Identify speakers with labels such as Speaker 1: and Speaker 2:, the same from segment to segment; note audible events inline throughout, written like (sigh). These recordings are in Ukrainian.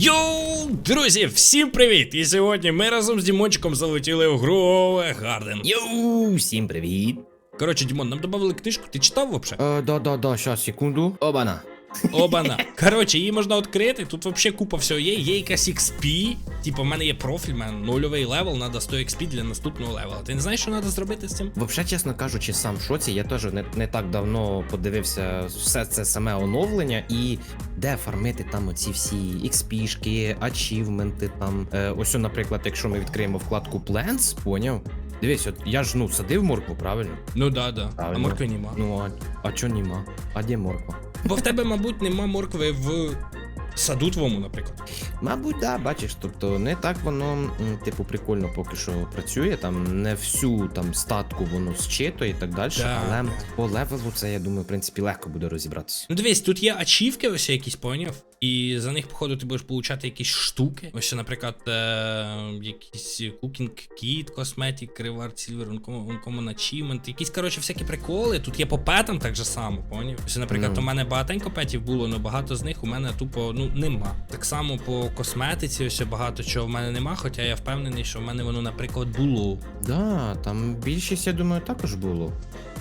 Speaker 1: Йоу, друзі, всім привіт! І сьогодні ми разом з Дімончиком залетіли в гру Гарден.
Speaker 2: Йоу, всім привіт.
Speaker 1: Коротше, Дімон, нам додали книжку, ти читав взагалі?
Speaker 2: Е, да, да, да, щас, секунду. Обана.
Speaker 1: Обана. Коротше, її можна відкрити. Тут взагалі купа всього є. Є якась XP. Типу, в мене є профіль, в мене нульовий левел, треба 100 XP для наступного левела. Ти не знаєш, що треба зробити з цим?
Speaker 2: Вообще, чесно кажучи, сам в шоці, я теж не, не так давно подивився все це саме оновлення і де фармити там оці всі XP-шки, ачівменти там. Е, ось, наприклад, якщо ми відкриємо вкладку Plants, поняв? Дивись, от я ж ну садив моркву, правильно?
Speaker 1: Ну да, да. А
Speaker 2: Правильно.
Speaker 1: моркви нема.
Speaker 2: Ну а, а чо нема? А де морква?
Speaker 1: Бо в тебе, мабуть, нема моркви в саду твому, наприклад.
Speaker 2: Мабуть, да, бачиш, тобто не так воно, м, типу, прикольно поки що працює. Там не всю там статку воно зчитує і так далі.
Speaker 1: Да.
Speaker 2: Але по левелу це, я думаю, в принципі, легко буде розібратися.
Speaker 1: Ну дивись, тут є ачівки, ось якісь поняв. І за них, походу, ти будеш получати якісь штуки. Ось, наприклад, е- якісь Cooking Kit, Cosmetic, Reward Silver, Uncommon Achievement, якісь, коротше, всякі приколи. Тут є по петам так же само, поняв? Ось, наприклад,
Speaker 2: Ну.
Speaker 1: у мене багатенько петів було, але багато з них у мене тупо ну нема. Так само по косметиці, ось багато чого в мене нема, хоча я впевнений, що в мене воно, наприклад, було.
Speaker 2: Да, там більшість, я думаю, також було.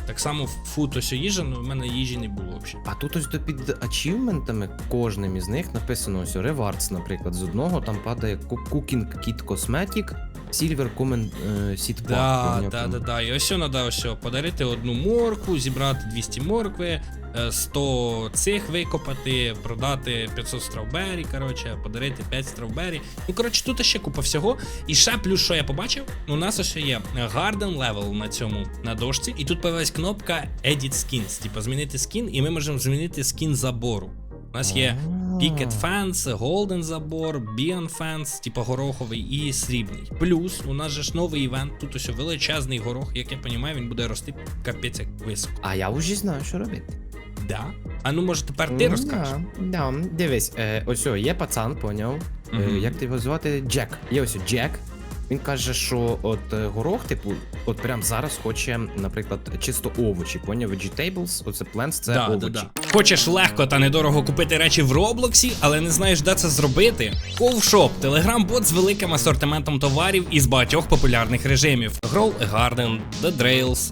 Speaker 1: Так само фут ось їжа, але в мене їжі не було взагалі.
Speaker 2: А тут ось до під ачівментами кожним із них написано ось Rewards, наприклад, з одного там падає Cooking Kit Cosmetic, Silver Common е, Seed Pack.
Speaker 1: Да,
Speaker 2: поняв,
Speaker 1: да, да, да. І ось треба ось подарити одну морку, зібрати 200 моркви, 100 цих викопати, продати 500 стравбері, коротше, подарити 5 стравбері. Ну, коротше, тут ще купа всього. І ще плюс, що я побачив, у нас ось є Garden Level на цьому на дошці, і тут появилась кнопка Edit Skins, типу змінити скін, і ми можемо змінити скін забору. У нас є. Picket Fence, Golden забор, Beyond Fence, типа гороховий і срібний. Плюс у нас же ж новий івент, тут ось величезний горох, як я розумію, він буде рости капець як високо.
Speaker 2: А я вже знаю, що робити.
Speaker 1: Да? А ну може тепер ти розкажеш?
Speaker 2: Да, да. Дивись, е, ось о, є пацан, поняв. Е,
Speaker 1: Мгм.
Speaker 2: як ти його звати? Джек. Є ось Джек. Він каже, що от е, горох, типу, от прям зараз хоче, наприклад, чисто овочі, поняв? Vegetables, оце plants, це
Speaker 1: Да,
Speaker 2: овочі.
Speaker 1: да. Хочеш легко та недорого купити речі в Роблоксі, але не знаєш, де це зробити? Ковшоп телеграм-бот з великим асортиментом товарів із багатьох популярних режимів: Grow a Garden, The Drails,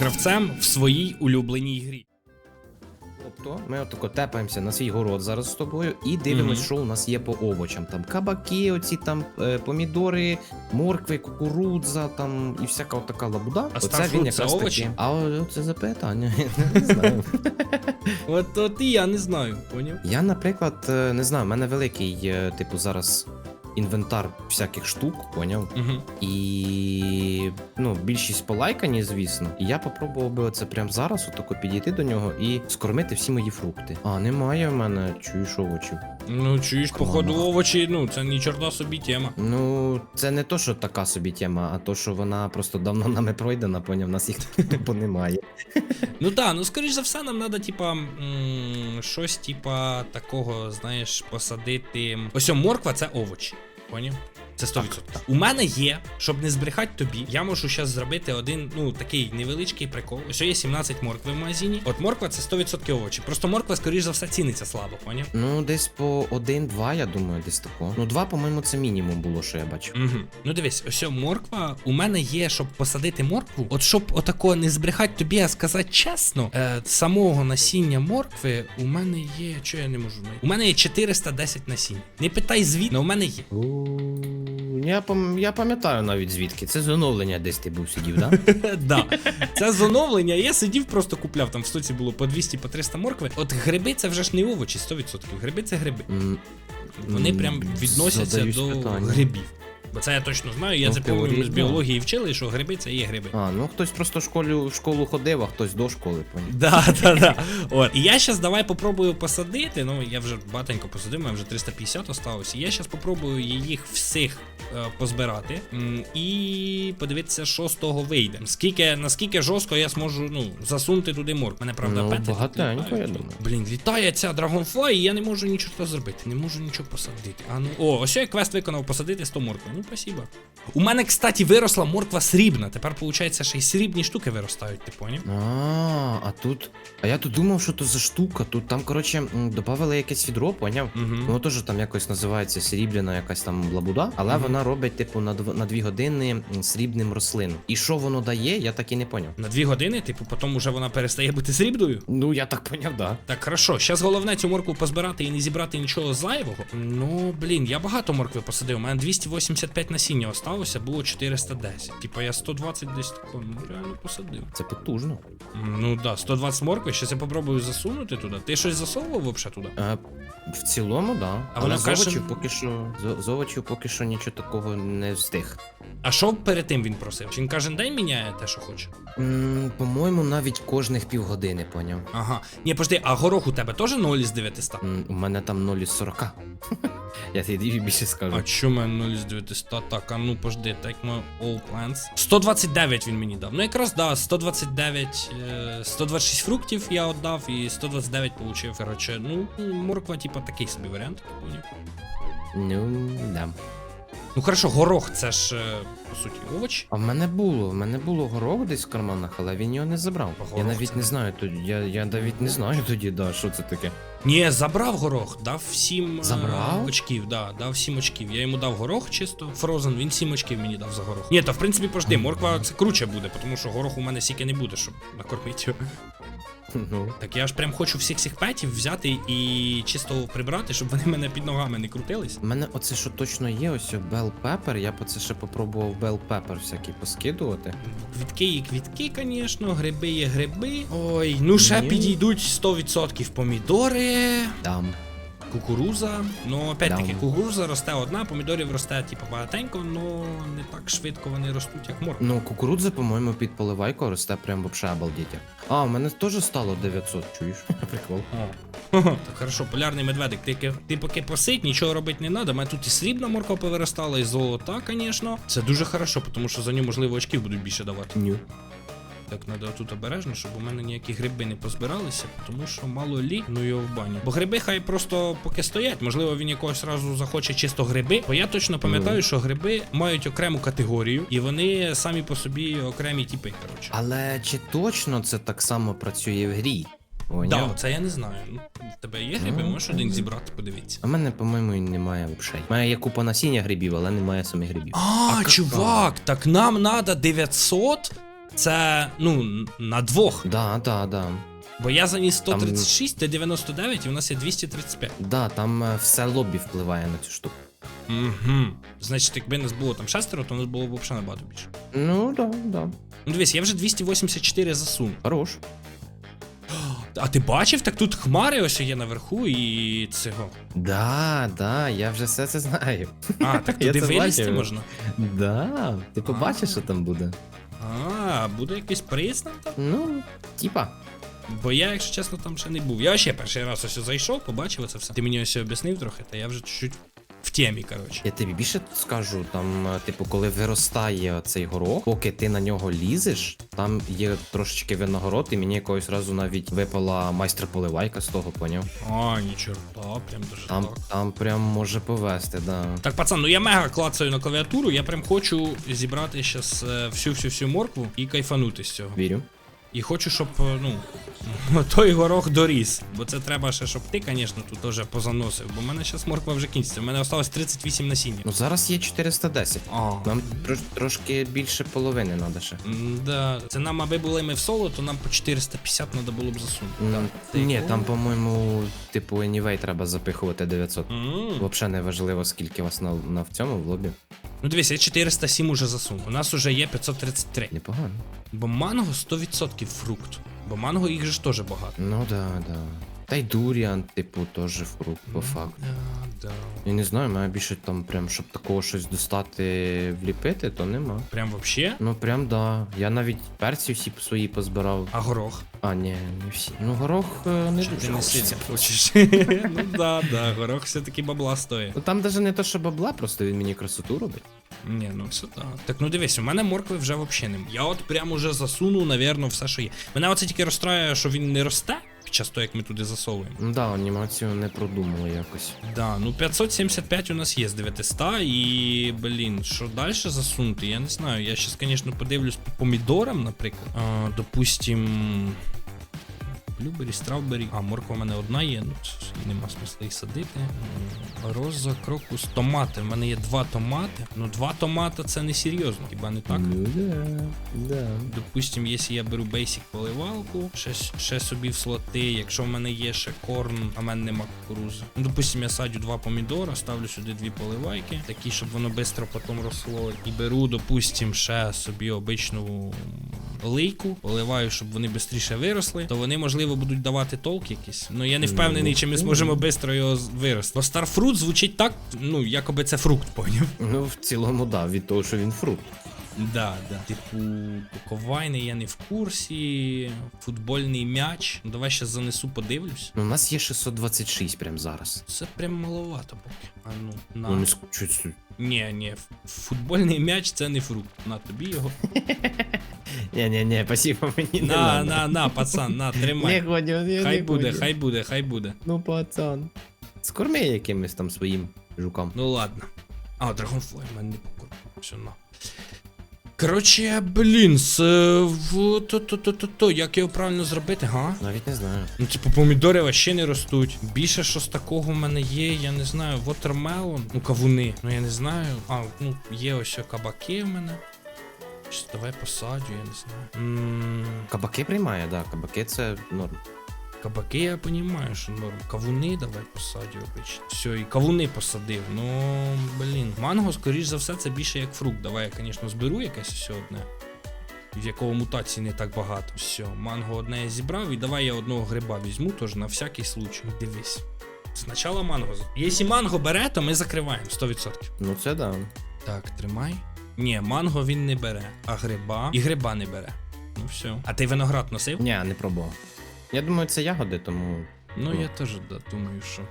Speaker 1: гравцем в своїй улюбленій грі.
Speaker 2: Тобто ми отако тепаємося на свій город зараз з тобою і дивимось,
Speaker 1: Мгм.
Speaker 2: що у нас є по овочам. Там кабаки, оці там е, помідори, моркви, кукурудза там і всяка така лабуда.
Speaker 1: А старфрут це овочі?
Speaker 2: таки. А о, це запитання. (laughs) Не знаю.
Speaker 1: От от і я не знаю, поняв?
Speaker 2: Я, наприклад, е, не знаю, в мене великий, е, типу, зараз інвентар всяких штук, поняв?
Speaker 1: Угу.
Speaker 2: І ну, більшість полайкані, звісно. І я попробував би це прямо зараз, отако підійти до нього і скормити всі мої фрукти. А, немає в мене чуєш овочів.
Speaker 1: Ну, чуєш, походу, овочі, ну, це ні чорта собі тема.
Speaker 2: Ну, це не то, що така собі тема, а то, що вона просто давно нами пройдена, поняв, нас їх (laughs) тупо немає.
Speaker 1: Ну так, ну скоріш за все, нам треба, типа, щось, типа, такого, знаєш, посадити. Ось о, морква це овочі. Поняв? Це 100%. У мене є, щоб не збрехати тобі, я можу зараз зробити один, ну, такий невеличкий прикол. Ось є 17 моркви в магазині. От морква це 100% овочі. Просто морква, скоріш за все, ціниться слабо, поняв?
Speaker 2: Ну, десь по один-два, я думаю, десь тако. Ну, два, по-моєму, це мінімум було, що я бачив.
Speaker 1: Угу. Ну дивись, ось морква. У мене є, щоб посадити моркву. От щоб отако не збрехати тобі, а сказати чесно, е, самого насіння моркви у мене є. Що я не можу знайти? У мене є 410 насінь. Не питай але у мене є.
Speaker 2: Я, пам- я пам'ятаю навіть звідки. Це з оновлення десь ти був сидів, да? (laughs)
Speaker 1: да. Це з оновлення. Я сидів, просто купляв. Там в стоці було по 200 по 300 моркви. От гриби це вже ж не овочі, 100%. Гриби це гриби.
Speaker 2: М,
Speaker 1: Вони
Speaker 2: м,
Speaker 1: прям відносяться
Speaker 2: задаюсь
Speaker 1: до
Speaker 2: питанням.
Speaker 1: грибів. Бо це я точно знаю, я
Speaker 2: Ну,
Speaker 1: це
Speaker 2: в
Speaker 1: з біології вчили, що гриби це є гриби.
Speaker 2: А, ну хтось просто в школу, в школу ходив, а хтось до школи, поняв.
Speaker 1: Да, да, да. От. І я зараз давай попробую посадити. Ну, я вже батенько посадив, мене вже 350 осталось. І я зараз попробую їх всіх е, позбирати м, і подивитися, що з того вийде. Скільки, наскільки жорстко я зможу ну, засунути туди морк. Мене правда
Speaker 2: Ну,
Speaker 1: пети
Speaker 2: багатенько, я думаю.
Speaker 1: Блін, літає ця Dragonfly, і я не можу нічого зробити. Не можу нічого посадити. А ну. О, ось я квест виконав посадити 100 моркви. Ну, спасибо. У мене, кстати, виросла морква срібна. Тепер, виходить, ще й срібні штуки виростають, ти поняв?
Speaker 2: А, а тут. А я тут думав, що то за штука. Тут там, коротше, м, якесь відро, поняв?
Speaker 1: Угу.
Speaker 2: Воно теж там якось називається срібляна якась там лабуда, але
Speaker 1: Мгм.
Speaker 2: вона робить, типу, на, дв- на дві години м, срібним рослину. І що воно дає, я так і не поняв.
Speaker 1: На дві години, типу, потім уже вона перестає бути срібною.
Speaker 2: Ну, я так поняв, да.
Speaker 1: Так, хорошо, зараз головне цю моркву позбирати і не зібрати нічого зайвого. Ну, блін, я багато моркви посадив. У мене 285 насіння осталося, було 410. Типа я 120 десь тако, ну реально посадив.
Speaker 2: Це потужно.
Speaker 1: Ну да, 120 моркви, щас я попробую засунути туди. Ти щось засовував вообще туди?
Speaker 2: Е, в цілому, да.
Speaker 1: А
Speaker 2: Але
Speaker 1: воно
Speaker 2: з
Speaker 1: каже-
Speaker 2: овочів поки що. з- З овочів поки що нічого такого не встиг.
Speaker 1: А що перед тим він просив? Чи він кожен день міняє те, що хоче?
Speaker 2: М, По-моєму, навіть кожних півгодини, поняв.
Speaker 1: Ага. Ні, подожди, а горох у тебе теж 0 із 900?
Speaker 2: М, У мене там 0 із 40. (laughs) Я тобі більше скажу.
Speaker 1: А чо мене 0 з 900? Так, а ну пожди, take my all plants. 129 він мені дав. Ну якраз да, 129, е, 126 фруктів я віддав і 129 получив. Короче, ну, морква, типа, такий собі варіант. поняв.
Speaker 2: Ну, да.
Speaker 1: Ну хорошо, горох це ж, е, по суті, овоч.
Speaker 2: А в мене було, в мене було горох десь в карманах, але він його не забрав.
Speaker 1: Горох
Speaker 2: я навіть
Speaker 1: це-
Speaker 2: не знаю тоді. Я, я навіть не знаю тоді, да, що це таке.
Speaker 1: Ні, забрав горох, дав 7
Speaker 2: Забрав?
Speaker 1: очків, да, дав 7 очків. Я йому дав горох чисто, фрозен, він 7 очків мені дав за горох. Ні, та в принципі, пожди, морква це круче буде, тому що горох у мене стільки не буде, щоб накормити його.
Speaker 2: Ну.
Speaker 1: Так я ж прям хочу всіх цих петів взяти і чисто прибрати, щоб вони мене під ногами не крутились.
Speaker 2: У мене оце що точно є, ось Bell Pepper. Я по це ще попробував Bell Pepper всякі поскидувати.
Speaker 1: Квітки є квітки, звісно, гриби є гриби. Ой, ну ще
Speaker 2: Ні.
Speaker 1: підійдуть 100% помідори,
Speaker 2: Там.
Speaker 1: Кукуруза. Ну, опять-таки,
Speaker 2: Дам.
Speaker 1: кукуруза росте одна, помідорів росте, типу, багатенько, але не так швидко вони ростуть, як морква.
Speaker 2: Ну, кукурудза, по-моєму, під поливайку росте прям вообще обалдіть. А, у мене теж стало 900, чуєш? (laughs) Прикол. (laughs)
Speaker 1: Так хорошо, полярний медведик, ти, ти поки посидь, нічого робити не треба. У мене тут і срібна морква повиростала, і золота, звісно. Це дуже хорошо, тому що за нього, можливо, очків будуть більше давати.
Speaker 2: Ню.
Speaker 1: Так, треба тут обережно, щоб у мене ніякі гриби не позбиралися, тому що мало лі, ну його в бані. Бо гриби хай просто поки стоять. Можливо, він якогось разу захоче чисто гриби. Бо я точно пам'ятаю, що гриби мають окрему категорію, і вони самі по собі окремі тіпи, коротше.
Speaker 2: Але чи точно це так само працює в грі?
Speaker 1: Да, це я не знаю. Ну, в тебе є гриби,
Speaker 2: Ну,
Speaker 1: можеш один зібрати, подивитися.
Speaker 2: А в мене, по-моєму, немає взагалі. Має є купа насіння грибів, але немає самих грибів.
Speaker 1: А,
Speaker 2: какао?
Speaker 1: чувак, так нам надо 900. Це ну на двох.
Speaker 2: Да, да, да.
Speaker 1: Бо я заніс 136, ти 99, і у нас є 235.
Speaker 2: Да, там е, все лобі впливає на цю штуку.
Speaker 1: Угу. Значить, якби нас було там шестеро, то у нас було б взагалі набагато більше.
Speaker 2: Ну, да, да.
Speaker 1: Ну дивись, я вже 284 засунув.
Speaker 2: Хорош. (gasps)
Speaker 1: А ти бачив, так тут хмари ось є наверху і цього.
Speaker 2: Да, да, я вже все це знаю.
Speaker 1: А, так (laughs)
Speaker 2: Я
Speaker 1: туди
Speaker 2: це
Speaker 1: вилізти
Speaker 2: бачив.
Speaker 1: можна.
Speaker 2: Да, ти побачиш, що там буде.
Speaker 1: А, буде якийсь приз там там?
Speaker 2: Ну, типа.
Speaker 1: Бо я, якщо чесно, там ще не був. Я ще перший раз ось зайшов, побачив це все. Ти мені ось об'яснив трохи, та я вже чуть-чуть в темі, коротше.
Speaker 2: Я тобі більше скажу, там, е, типу, коли виростає цей горох, поки ти на нього лізеш, там є трошечки винагород, і мені якогось разу навіть випала майстер поливайка з того, поняв?
Speaker 1: А, нічого, прям дуже
Speaker 2: Там,
Speaker 1: так.
Speaker 2: там прям може повести, да.
Speaker 1: Так, пацан, ну я мега клацаю на клавіатуру, я прям хочу зібрати зараз всю-всю-всю моркву і кайфанути з цього.
Speaker 2: Вірю.
Speaker 1: І хочу, щоб, е, ну, (laughs) той горох доріс. Бо це треба ще, щоб ти, звісно, тут теж позаносив. Бо в мене зараз морква вже кінчиться. У мене осталось 38 насіння.
Speaker 2: Ну зараз є 410.
Speaker 1: А,
Speaker 2: Нам трош, трошки більше половини треба ще.
Speaker 1: да. Це нам, аби були ми в соло, то нам по 450 треба було б засунути.
Speaker 2: М,
Speaker 1: Ти
Speaker 2: Ні, там, по-моєму, типу, anyway треба запихувати 900.
Speaker 1: М.
Speaker 2: Взагалі не важливо, скільки вас на, на в цьому в лобі.
Speaker 1: Ну дивись, я 407 уже засунув. У нас уже є 533.
Speaker 2: Непогано.
Speaker 1: Бо манго 100% фрукт. Бо манго їх же ж теж багато.
Speaker 2: Ну да, да. Та й дуріан, типу, теж фрукт, по факту.
Speaker 1: Да, да.
Speaker 2: Я не знаю, має більше там прям, щоб такого щось достати, вліпити, то нема.
Speaker 1: Прям вообще?
Speaker 2: Ну прям да. Я навіть перці всі свої позбирав.
Speaker 1: А горох?
Speaker 2: А, ні, не всі. Ну горох е, не
Speaker 1: Чи
Speaker 2: дуже
Speaker 1: ти сильно хочеш? (laughs) ну да, да, горох все-таки бабла стоїть.
Speaker 2: Ну там даже не то, що бабла, просто він мені красоту робить.
Speaker 1: Ні, ну все так. Так ну дивись, у мене моркви вже взагалі нема. Я от прям уже засунув, навірно, все, що є. Мене оце тільки розстраює, що він не росте під час того, як ми туди засовуємо.
Speaker 2: Ну да, анімацію не продумали якось.
Speaker 1: Да, ну 575 у нас є з 900, і блін, що далі засунути, я не знаю. Я зараз, звісно, подивлюсь по помідорам, наприклад. А, допустим. Блюбері, страубері. А, морква в мене одна є, ну це нема смисла їх садити. Роза, крокус, томати. В мене є два томати. Ну, два томата це не серйозно, хіба не так?
Speaker 2: Ну да, да.
Speaker 1: Допустим, якщо я беру бейсик поливалку, ще, ще собі в слоти, якщо в мене є ще корн, а в мене нема кукурузи. Ну, допустим, я садю два помідора, ставлю сюди дві поливайки, такі, щоб воно швидко потім росло. І беру, допустим, ще собі обичну лейку, поливаю, щоб вони швидше виросли, то вони, можливо, будуть давати толк якийсь. Ну я не впевнений, чи ми зможемо швидко його вирости. Бо старфрут звучить так, ну, якоби це фрукт, поняв.
Speaker 2: Ну, в цілому, да, від того, що він фрукт.
Speaker 1: Да, да. Типу, ковайний я не в курсі, футбольний м'яч. Ну, давай ще занесу, подивлюсь.
Speaker 2: Ну, у нас є 626 прямо зараз.
Speaker 1: Це прям маловато поки. А ну, на.
Speaker 2: Ну, не скучуть.
Speaker 1: Ні, ні, футбольний м'яч це не фрукт. На тобі його. (laughs)
Speaker 2: Ні, ні, ні, спасибо мені не
Speaker 1: На,
Speaker 2: надо.
Speaker 1: на, на, пацан, на,
Speaker 2: Не
Speaker 1: тримай.
Speaker 2: я
Speaker 1: Хай
Speaker 2: не
Speaker 1: буде,
Speaker 2: ходю.
Speaker 1: хай буде, хай буде.
Speaker 2: Ну, пацан. Скорми якимось там своїм жукам.
Speaker 1: Ну ладно. А, Dragonfly мене не покупив. Все, на. Коротше, блін, з е, в то-то-то-то, як його правильно зробити, га?
Speaker 2: Навіть не знаю.
Speaker 1: Ну, типу, помідори вообще не ростуть. Більше що з такого в мене є, я не знаю, watermelon, ну кавуни. Ну я не знаю. А, ну, є ось кабаки в мене. Щось давай посадю, я не знаю. М,
Speaker 2: Кабаки приймає, да, кабаки це норм.
Speaker 1: Кабаки я розумію, що норм. Кавуни давай посадю. Все, і кавуни посадив. Ну, блін. Манго, скоріш за все, це більше як фрукт. Давай я, звісно, зберу якесь все одне. В якого мутацій не так багато. Все, манго одне я зібрав, і давай я одного гриба візьму, теж на всякий случай. Дивись. Спочатку манго. Якщо манго бере, то ми закриваємо 100%.
Speaker 2: Ну це да.
Speaker 1: Так, тримай. Ні, манго він не бере, а гриба. І гриба не бере. Ну все. А ти виноград носив?
Speaker 2: Ні, не пробував. Я думаю, це ягоди, тому.
Speaker 1: Ну, я теж да, думаю, що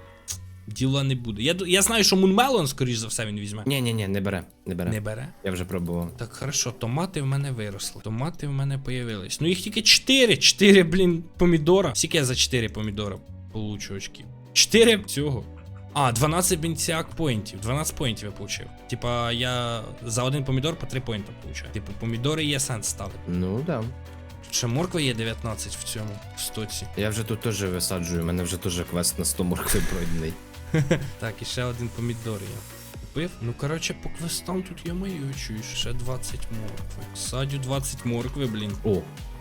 Speaker 1: діла не буде. Я, я знаю, що Мунмелон, скоріш за все, він візьме.
Speaker 2: Ні, ні, ні, не бере. Не бере.
Speaker 1: Не бере.
Speaker 2: Я вже пробував.
Speaker 1: Так, хорошо, томати в мене виросли. Томати в мене появились. Ну їх тільки 4. 4, блін, помідора. Скільки я за 4 помідора получу очків? 4 цього. А, 12 бенціак поінтів. 12 поінтів я получив. Типа, я за один помідор по 3 поінта получаю. Типу, помідори є сенс ставити.
Speaker 2: Ну да.
Speaker 1: Ще морква є 19 в цьому стоці.
Speaker 2: Я вже тут теж висаджую, у мене вже теж квест на 100 моркви пройдений. (laughs)
Speaker 1: Так, і ще один помідор я купив. Ну, коротше, по квестам тут я мою чуєш. Ще 20 моркви. Садю 20 моркви, блін.
Speaker 2: О,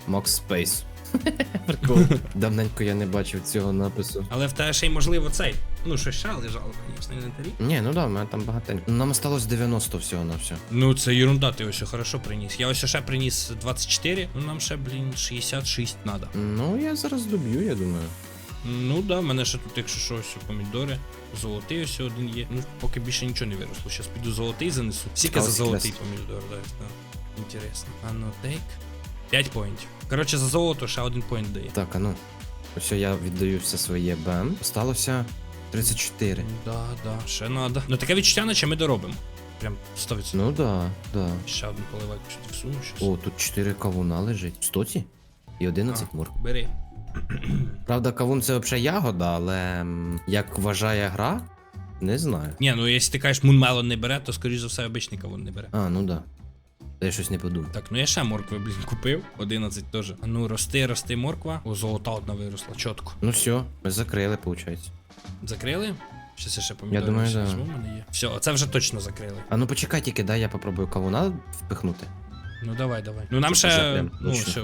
Speaker 2: Max Space. (laughs) Прикол. (laughs) Давненько я не бачив цього напису.
Speaker 1: Але в тебе ще й можливо цей. Ну, що ще лежало, звісно, інвентарі.
Speaker 2: Ні, ну да, в мене там багатенько. Нам осталось 90 всього на все.
Speaker 1: Ну, це ерунда, ти ось хорошо приніс. Я ось ще приніс 24, ну нам ще, блін, 66 надо.
Speaker 2: Ну, я зараз доб'ю, я думаю.
Speaker 1: Ну да, в мене ще тут, якщо що, ось помідори. Золотий ось один є. Ну, поки більше нічого не виросло. Щас піду золотий занесу. Скільки за золотий помідор, да, да. Інтересно. А ну тейк. 5 поінтів. Коротше, за золото ще один поінт дає.
Speaker 2: Так, а ну. Ось я віддаю все своє БМ. Осталося 34.
Speaker 1: Да, да, ще надо. Ну таке відчуття, наче ми доробимо. Прям 100%.
Speaker 2: Ну да, да.
Speaker 1: Ще один поливайку сюди всуну щас.
Speaker 2: О, тут 4 кавуна лежить. В стоці? І 11
Speaker 1: А.
Speaker 2: морк.
Speaker 1: Бери. (clears throat)
Speaker 2: Правда, кавун це взагалі ягода, але м, як вважає гра, не знаю.
Speaker 1: Ні, ну якщо ти кажеш Мунмелон не бере, то скоріш за все обичний кавун не бере.
Speaker 2: А, ну да. Та я щось не подумав.
Speaker 1: Так, ну я ще моркви, блін, купив. 11 теж. А ну рости, рости морква. О, золота одна виросла, чітко.
Speaker 2: Ну все, ми закрили, виходить.
Speaker 1: Закрили? Щас я ще помідори
Speaker 2: думаю,
Speaker 1: всі
Speaker 2: да.
Speaker 1: візьму, в мене є. Все, оце вже точно закрили.
Speaker 2: А ну почекай тільки, дай я попробую кавуна впихнути.
Speaker 1: Ну давай, давай. Ну нам
Speaker 2: Це вже
Speaker 1: ще.
Speaker 2: прям
Speaker 1: Ну, все.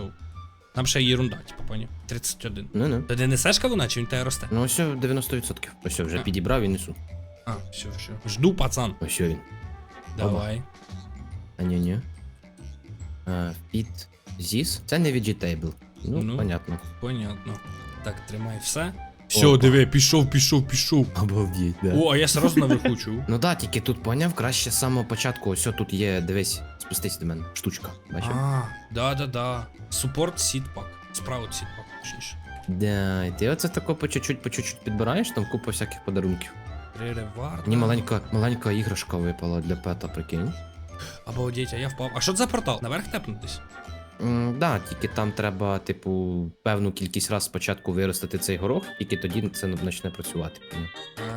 Speaker 1: Нам ще єрунда, типу, поняв. 31.
Speaker 2: Ну ну.
Speaker 1: Ти не несеш кавуна, чи він тебе росте?
Speaker 2: Ну ось 90%. Ось вже
Speaker 1: А.
Speaker 2: підібрав і несу.
Speaker 1: А, все, все. Жду, пацан.
Speaker 2: Ось він.
Speaker 1: Давай.
Speaker 2: А ні, ні. Fit Zis. Це не vegetable. Ну,
Speaker 1: Ну.
Speaker 2: понятно.
Speaker 1: Понятно. Так, тримай все. Все, диви, пішов, пішов, пішов.
Speaker 2: Обалдеть, да.
Speaker 1: О, а я сразу наверху чув. (laughs)
Speaker 2: Ну да, тільки тут поняв, краще з самого початку. Ось тут є, дивись, спустись до мене. Штучка. Бачив?
Speaker 1: А, да-да-да. Супорт сітпак. Справа сітпак, точніше.
Speaker 2: Да, і ти оце тако по чуть-чуть, по чуть-чуть підбираєш, там купа всяких подарунків.
Speaker 1: Реревар.
Speaker 2: Мені маленька, маленька іграшка випала для пета, прикинь.
Speaker 1: Обалдеть, а я впав. А що це за портал? Наверх тепнутись?
Speaker 2: М, да, тільки там треба, типу, певну кількість раз спочатку виростити цей горох, тільки тоді це почне працювати.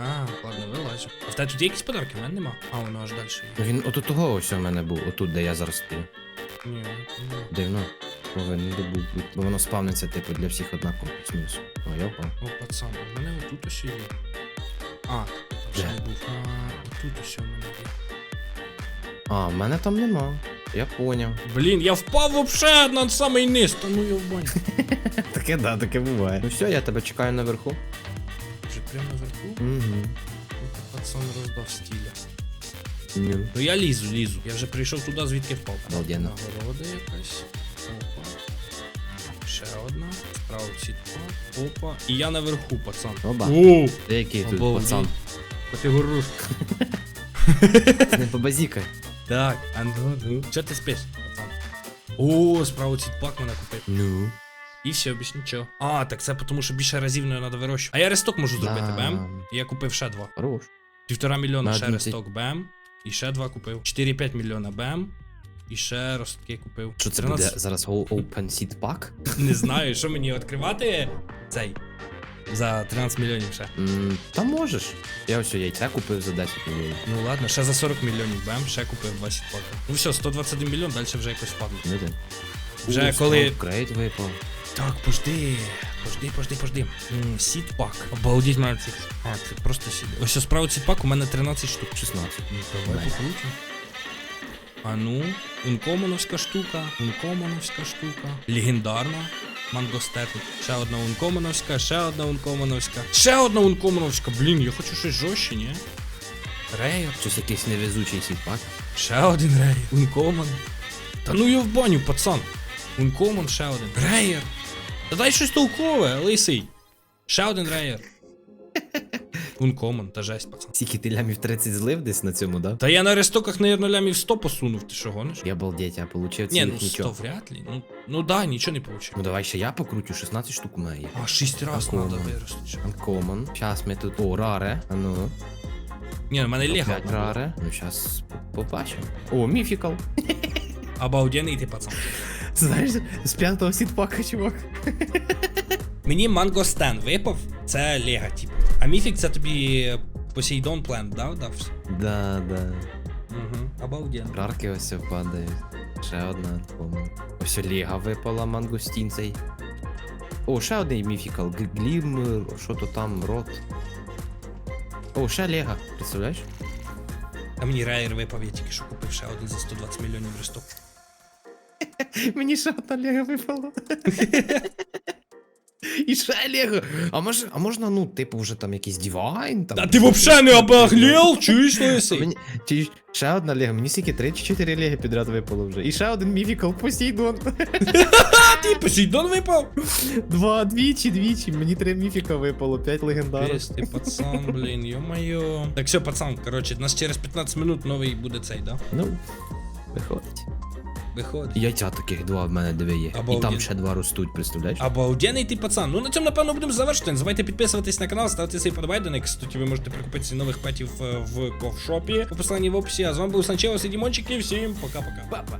Speaker 1: А, ладно, вилазю. А в тебе тут є якісь подарки? У мене нема. А, воно аж далі є.
Speaker 2: Ну він отут того ось у мене був, отут, де я зараз стою.
Speaker 1: Ні, ні.
Speaker 2: Дивно. Повинен би був бути. Бо воно спавниться, типу, для всіх однаково плюс-мінус. О, впав.
Speaker 1: О, пацан, у мене отут ось є. А, там ще
Speaker 2: Де?
Speaker 1: не був. А, отут ось у мене є.
Speaker 2: А, в мене там нема. Я поняв.
Speaker 1: Блін, я впав вообще на самий низ, та ну я в баню.
Speaker 2: Таке да, таке буває. Ну все, я тебе чекаю наверху.
Speaker 1: Вже прямо наверху.
Speaker 2: Угу.
Speaker 1: Ну, та Пацан роздав стіля.
Speaker 2: Ні.
Speaker 1: Ну я лізу, лізу. Я вже прийшов туди, звідки впав.
Speaker 2: Обалденно.
Speaker 1: Нагорода якась. Опа. Ще одна. Справа сітка. Опа. І я наверху, пацан.
Speaker 2: Оба.
Speaker 1: О!
Speaker 2: Ти який тут
Speaker 1: Обалдеть.
Speaker 2: пацан?
Speaker 1: Категорушка. (laughs)
Speaker 2: Не побазікай.
Speaker 1: Так, а ну, ну. Чого ти спиш, пацан? О, справа сітпак мене купив.
Speaker 2: Ну.
Speaker 1: І все, більш нічого. А, так це тому, що більше разів не треба вирощувати. А я ресток можу зробити,
Speaker 2: Да.
Speaker 1: бем. Я купив ще два.
Speaker 2: Хорош.
Speaker 1: Півтора мільйона
Speaker 2: На
Speaker 1: ще
Speaker 2: 11.
Speaker 1: ресток бем. І ще два купив. 4-5 мільйона бем. І ще ростки купив.
Speaker 2: Що це
Speaker 1: 13
Speaker 2: буде зараз о- Open Seed Pack?
Speaker 1: Не знаю, що мені відкривати цей. За 13 мільйонів ще.
Speaker 2: М, Та можеш. Я ось яйця купив за 10 мільйонів.
Speaker 1: Ну ладно, ще за 40 мільйонів бем, ще купив 20 паків. Ну все, 121 мільйон, далі вже якось впадло.
Speaker 2: Ну?
Speaker 1: Вже
Speaker 2: О,
Speaker 1: коли-
Speaker 2: Крейт випав.
Speaker 1: Так, пожди. Пожди, пожди, пожди. Сіт пак. Обалдіть мене цих. А, це просто сіт. Ось справа сіт пак, у мене 13 штук.
Speaker 2: 16.
Speaker 1: Ну, давай покрутим. А ну, ункомоновська штука, ункомоновська штука. Легендарна. Мангостепи. Ще одна ункомоновська, ще одна ункомоновська. Ще одна ункомоновська. Блін, я хочу щось жорстче, ні? Рейер.
Speaker 2: Щось якийсь невезучий Pack.
Speaker 1: Ще один рейер. Ункомон. Та ну я в баню, пацан. Ункомон, ще один. Рейер. Та дай щось толкове, лисий. Ще один рейер. Ункомон, та жесть, пацан.
Speaker 2: Скільки ти лямів 30 злив десь на цьому, да?
Speaker 1: Та я на рестоках, наверное, лямів 100 посунув, ти що гониш?
Speaker 2: Я балдеть, я получив цілих
Speaker 1: ну 100
Speaker 2: нічого.
Speaker 1: вряд ли. Ну, ну да, нічого не получив.
Speaker 2: Ну давай ще я покручу, 16 штук у мене є.
Speaker 1: А, 6 раз
Speaker 2: Такого.
Speaker 1: надо вирости.
Speaker 2: Uncommon. Сейчас ми тут. О, раре. А ну.
Speaker 1: Ні, в мене лего.
Speaker 2: Раре. Ну сейчас побачимо. О, міфікал.
Speaker 1: Обалденний ти, пацан.
Speaker 2: Знаєш, з п'ятого сітпака, чувак.
Speaker 1: Мені Манго Стен випав, це лего, типу. А міфік це тобі Посейдон Плент, да, дався?
Speaker 2: Да, да.
Speaker 1: Угу. Обалденно.
Speaker 2: Рарки ось впадають. Ще одна Uncommon. Ось Ліга випала мангустін цей. О, ще один міфікал. Г- Глімер, що то там, рот. О, ще Лего, представляєш?
Speaker 1: А мені рейер випав, я тільки що купив ще один за 120 мільйонів ресток.
Speaker 2: Мені ще одна Лего випала. (laughs) І ще Лего. А може, а можна, ну, типу, вже там якийсь дивайн? Там,
Speaker 1: Та ти вообще не обаглел, чуєш, (laughs) лисий?
Speaker 2: Мені, чи ще одна Лего, мені скільки 3 чи 4 Лего підряд випало вже. І ще один міфікал Посейдон.
Speaker 1: А (laughs) ти Посейдон випав?
Speaker 2: Два, двічі, двічі. Мені три міфіка випало, 5 легендарок.
Speaker 1: Пес ти, пацан, блін, йо-моє. Так все, пацан, коротше, у нас через 15 минут новий буде цей, да?
Speaker 2: Ну, виходить.
Speaker 1: Виходить.
Speaker 2: Яйця таких два в мене дві є. І
Speaker 1: Обалденно.
Speaker 2: там ще два ростуть, представляєш?
Speaker 1: Обалденний ти пацан. Ну на цьому напевно будемо завершити. Не забувайте підписуватись на канал, ставте свій подобайденик. Кстати, ви можете прикупитися нових петів е, в ковшопі. По посиланні в описі. А з вами був Санчео Сидімончик і всім пока-пока.
Speaker 2: Папа.